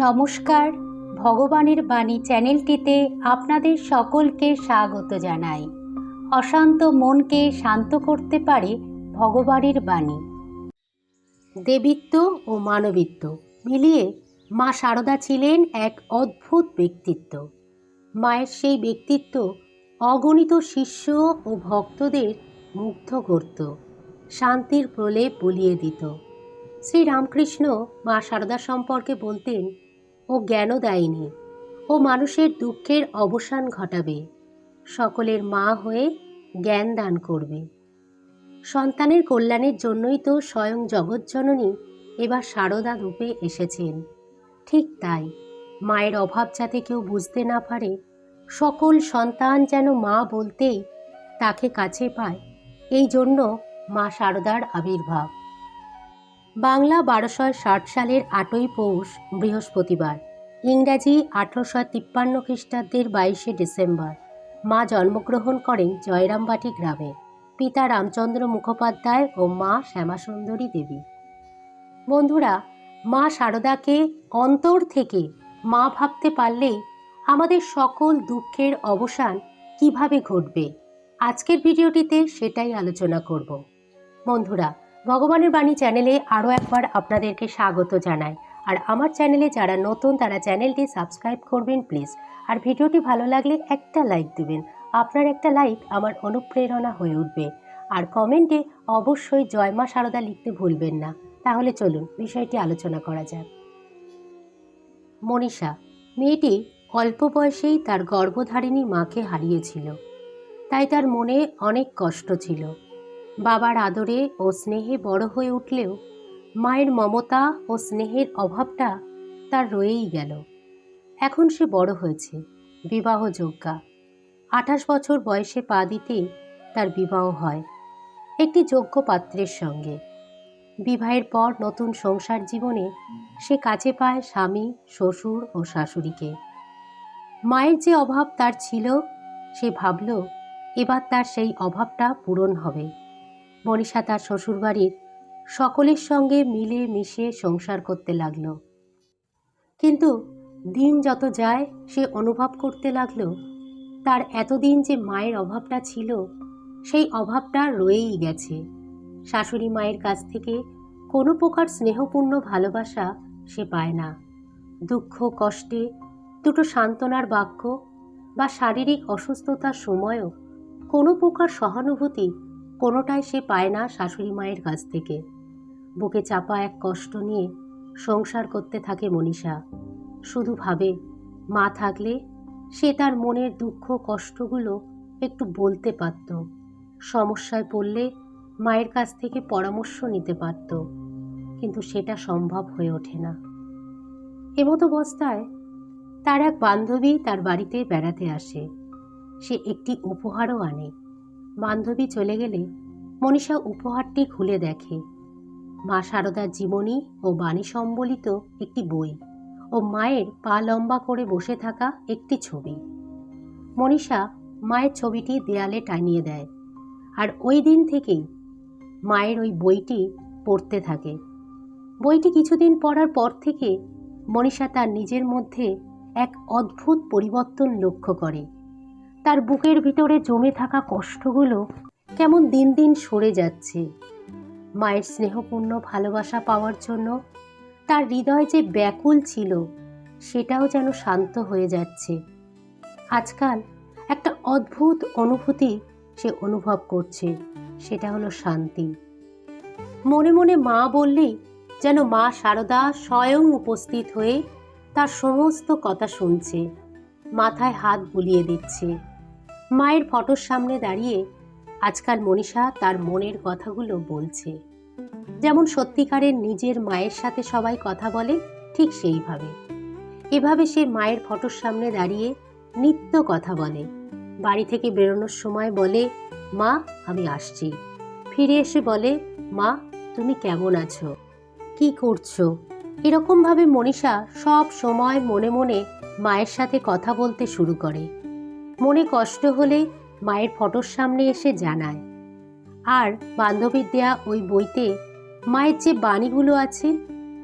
নমস্কার। ভগবানের বাণী চ্যানেলটিতে আপনাদের সকলকে স্বাগত জানাই। অশান্ত মনকে শান্ত করতে পারে ভগবানের বাণী। দেবিত্ব ও মানবিত্ব মিলিয়ে মা সারদা ছিলেন এক অদ্ভুত ব্যক্তিত্ব। মায়ের সেই ব্যক্তিত্ব অগণিত শিষ্য ও ভক্তদের মুগ্ধ করত, শান্তির প্রলেপ বলিয়ে দিত। শ্রী রামকৃষ্ণ মা সারদা সম্পর্কে বলতেন ও জ্ঞানদায়িনী ও মানুষের দুঃখের অবসান ঘটাবে। সকলের মা হয়ে জ্ঞান দান করবে। সন্তানের কল্যাণের জন্যই তো স্বয়ং জগজ্জননী এবার সারদা রূপে এসেছেন। ঠিক তাই, মায়ের অভাব যাতে কেউ বুঝতে না পারে, সকল সন্তান যেন মা বলতেই তাকে কাছে পায়, এই জন্য মা সারদার আবির্ভাব। বাংলা বারোশো ষাট সালের আটই পৌষ, বৃহস্পতিবার। ইংরাজি আঠারোশো তিপ্পান্ন খ্রিস্টাব্দের বাইশে ডিসেম্বর। মা জন্মগ্রহণ করেন জয়রামবাটি গ্রামে। পিতা রামচন্দ্র মুখোপাধ্যায় ও মা শ্যামাসুন্দরী দেবী। বন্ধুরা, মা শারদাকে অন্তর থেকে মা ভাবতে পারলেই আমাদের সকল দুঃখের অবসান কীভাবে ঘটবে? আজকের ভিডিওটিতে সেটাই আলোচনা করব। বন্ধুরা ভগবানের বাণী চ্যানেলে আরও একবার আপনাদেরকে স্বাগত জানাই। আর আমার চ্যানেলে যারা নতুন, তারা চ্যানেলটি সাবস্ক্রাইব করবেন, প্লিজ। আর ভিডিওটি ভালো লাগলে একটা লাইক দেবেন। আপনার একটা লাইক আমার অনুপ্রেরণা হয়ে উঠবে। আর কমেন্টে অবশ্যই জয় মা সারদা লিখতে ভুলবেন না। তাহলে চলুন বিষয়টি আলোচনা করা যাক। মনীষা, মেয়েটি অল্প বয়সেই তার গর্ভধারিণী মাকে হারিয়েছিল। তাই তার মনে অনেক কষ্ট ছিল। বাবার আদরে ও স্নেহে বড় হয়ে উঠলেও মায়ের মমতা ও স্নেহের অভাবটা তার রয়েই গেল। এখন সে বড় হয়েছে বিবাহ বিবাহযোগ্যা। আঠাশ বছর বয়সে পা দিতেই তার বিবাহ হয়, একটি যোগ্য পাত্রের সঙ্গে। বিবাহের পর নতুন সংসার জীবনে সে কাছে পায় স্বামী, শ্বশুর ও শাশুড়িকে। মায়ের যে অভাব তার ছিল, সে ভাবল, এবার তার সেই অভাবটা পূরণ হবে। মনীষা তার শ্বশুরবাড়ির সকলের সঙ্গে মিলে মিশে সংসার করতে লাগল। কিন্তু দিন যত যায়, সে অনুভব করতে লাগল, তার এতদিন যে মায়ের অভাবটা ছিল, সেই অভাবটা রয়েই গেছে। শাশুড়ি মায়ের কাছ থেকে কোনো প্রকার স্নেহপূর্ণ ভালোবাসা সে পায় না। দুঃখ, কষ্টে দুটো সান্ত্বনার বাক্য বা শারীরিক অসুস্থতার সময়ও কোনো প্রকার সহানুভূতি কোনোটাই সে পায় না শাশুড়ি মায়ের কাছ থেকে। বুকে চাপা এক কষ্ট নিয়ে সংসার করতে থাকে মনীষা। শুধু ভাবে, মা থাকলে সে তার মনের দুঃখ, কষ্টগুলো একটু বলতে পারত। সমস্যায় পড়লে মায়ের কাছ থেকে পরামর্শ নিতে পারত। কিন্তু সেটা সম্ভব হয়ে ওঠে না। এমতো অবস্থায় তার এক বান্ধবী তার বাড়িতে বেড়াতে আসে। সে একটি উপহারও আনে। বান্ধবী চলে গেলে মনীষা উপহারটি খুলে দেখে। মা শারদার জীবনী ও বাণী সম্বলিত একটি বই ও মায়ের পা লম্বা করে বসে থাকা একটি ছবি। মনীষা মায়ের ছবিটি দেয়ালে টানিয়ে দেয় আর ওই দিন থেকেই মায়ের ওই বইটি পড়তে থাকে। বইটি কিছুদিন পড়ার পর থেকে মনীষা তার নিজের মধ্যে এক অদ্ভুত পরিবর্তন লক্ষ্য করে। তার বুকের ভিতরে জমে থাকা কষ্টগুলো কেমন দিন দিন সরে যাচ্ছে। মায়ের স্নেহপূর্ণ ভালোবাসা পাওয়ার জন্য তার হৃদয় যে ব্যাকুল ছিল, সেটাও যেন শান্ত হয়ে যাচ্ছে। আজকাল একটা অদ্ভুত অনুভূতি সে অনুভব করছে, সেটা হলো শান্তি। মনে মনে মা বললেই যেন মা শারদা স্বয়ং উপস্থিত হয়ে তার সমস্ত কথা শুনছে, মাথায় হাত বুলিয়ে দিচ্ছে। মায়ের ফটোর সামনে দাঁড়িয়ে আজকাল মনীষা তার মনের কথাগুলো বলছে। যেমন সত্যিকারের নিজের মায়ের সাথে সবাই কথা বলে, ঠিক সেইভাবে। এভাবে সে মায়ের ফটোর সামনে দাঁড়িয়ে নিত্য কথা বলে। বাড়ি থেকে বেরোনোর সময় বলে, মা, আমি আসছি। ফিরে এসে বলে, মা, তুমি কেমন আছো? কি করছ? এরকমভাবে মনীষা সব সময় মনে মনে মায়ের সাথে কথা বলতে শুরু করে। মনে কষ্ট হলে মায়ের ফটোর সামনে এসে জানায়। আর বান্ধবীর দেয়া ওই বইতে মায়ের যে বাণীগুলো আছে,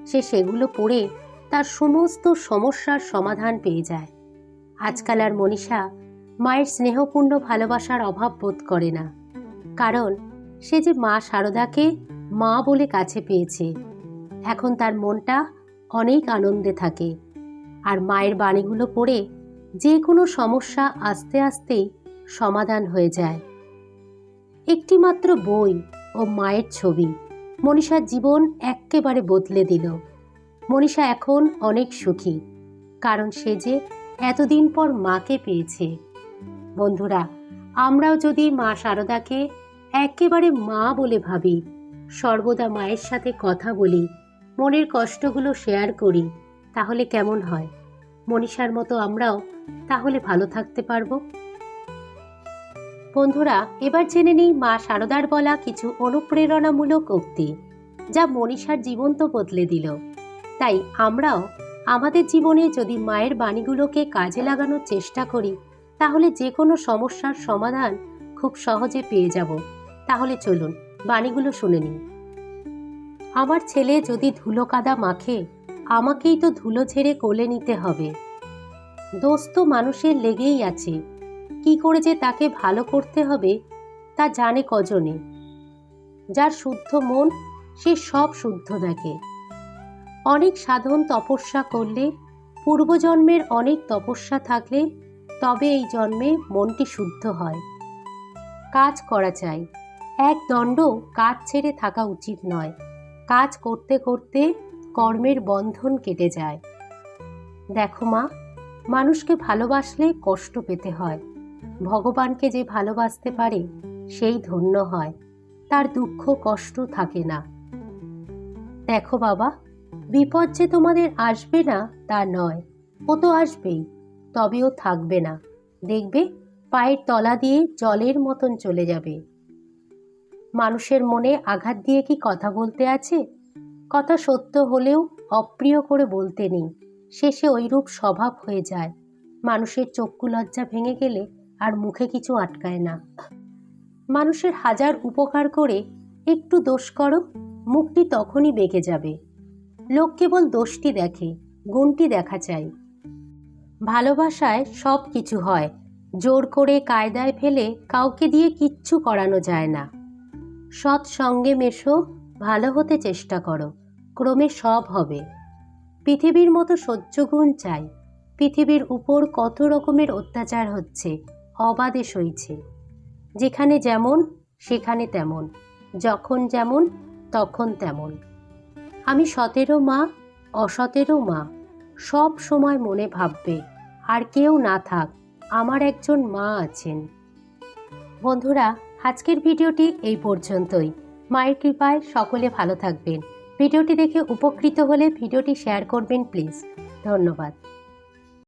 সে সেগুলো পড়ে তার সমস্ত সমস্যার সমাধান পেয়ে যায়। আজকাল আর মনীষা মায়ের স্নেহপূর্ণ ভালোবাসার অভাব বোধ করে না। কারণ সে যে মা শারদাকে মা বলে কাছে পেয়েছে, এখন তার মনটা অনেক আনন্দে থাকে। আর মায়ের বাণীগুলো পড়ে যে কোনো সমস্যা আস্তে আস্তে সমাধান হয়ে যায়। একটি মাত্র বই ও মায়ের ছবি মনীষার জীবন এক্কেবারে বদলে দিল। মনীষা এখন অনেক সুখী, কারণ সে যে এতদিন পর মাকে পেয়েছে। বন্ধুরা, আমরাও যদি মা শারদাকে একেবারে মা বলে ভাবি, সর্বদা মায়ের সাথে কথা বলি, মনের কষ্টগুলো শেয়ার করি, তাহলে কেমন হয়? মনীষার মতো আমরাও তাহলে ভালো থাকতে পারব। বন্ধুরা, এবার জেনে নিই মা শারদার বলা কিছু অনুপ্রেরণামূলক উক্তি, যা মনীষার জীবন তো বদলে দিল। তাই আমরাও আমাদের জীবনে যদি মায়ের বাণীগুলোকে কাজে লাগানোর চেষ্টা করি, তাহলে যে কোনো সমস্যার সমাধান খুব সহজে পেয়ে যাব। তাহলে চলুন, বাণীগুলো শুনে নিই। আমার ছেলে যদি ধুলো কাদা মাখে আমাকেই তো ধুলো ঝেড়ে কোলে নিতে হবে। দোষ তো মানুষের লেগেই আছে। কি করে যে তাকে ভালো করতে হবে, তা জানে কজনে। যার শুদ্ধ মন, সে সব শুদ্ধ দেখে। অনেক সাধন তপস্যা করলে, পূর্বজন্মের অনেক তপস্যা থাকলে, তবে এই জন্মে মনটি শুদ্ধ হয়। কাজ করা চাই। এক দণ্ড কাজ ছেড়ে থাকা উচিত নয়। কাজ করতে করতে কর্মের বন্ধন কেটে যায়। দেখো মা, মানুষকে ভালোবাসলে কষ্ট পেতে হয়। ভগবানকে যে ভালোবাসতে পারে, সেই ধন্য হয়। তার দুঃখ কষ্ট থাকে না। দেখো বাবা, বিপদ যে তোমাদের আসবে না, তা নয়। ও তো আসবেই, তবেও থাকবে না। দেখবে, পায়ের তলা দিয়ে জলের মতন চলে যাবে। মানুষের মনে আঘাত দিয়ে কি কথা বলতে আছে? কথা সত্য হলেও অপ্রিয় করে বলতে নেই। শেষে ওইরূপ স্বভাব হয়ে যায়। মানুষের চক্ষু লজ্জা ভেঙে গেলে আর মুখে কিছু আটকায় না। মানুষের হাজার উপকার করে একটু দোষ করো মুখটি তখনই বেঁকে যাবে। লোক কেবল দোষটি দেখে, গুণটি দেখা চাই। ভালোবাসায় সব কিছু হয়। জোর করে কায়দায় ফেলে কাউকে দিয়ে কিচ্ছু করানো যায় না। সৎ সঙ্গে মেশো ভালো হতে চেষ্টা করো, ক্রমে সব হবে। পৃথিবীর মতো সহ্য গুণ চাই, পৃথিবীর উপর কত রকমের অত্যাচার হচ্ছে, অবাধে সইছে। যেখানে যেমন, সেখানে তেমন, যখন যেমন, তখন তেমন। আমি সতেরো মা, অসতেরো মা, সব সময় মনে ভাববে, আর কেউ না থাক, আমার একজন মা আছেন। বন্ধুরা, আজকের ভিডিওটি এই পর্যন্তই। মায়ের কৃপায় সকলে ভালো থাকবেন। ভিডিওটি দেখে উপকৃত হলে ভিডিওটি শেয়ার করবেন প্লিজ। ধন্যবাদ।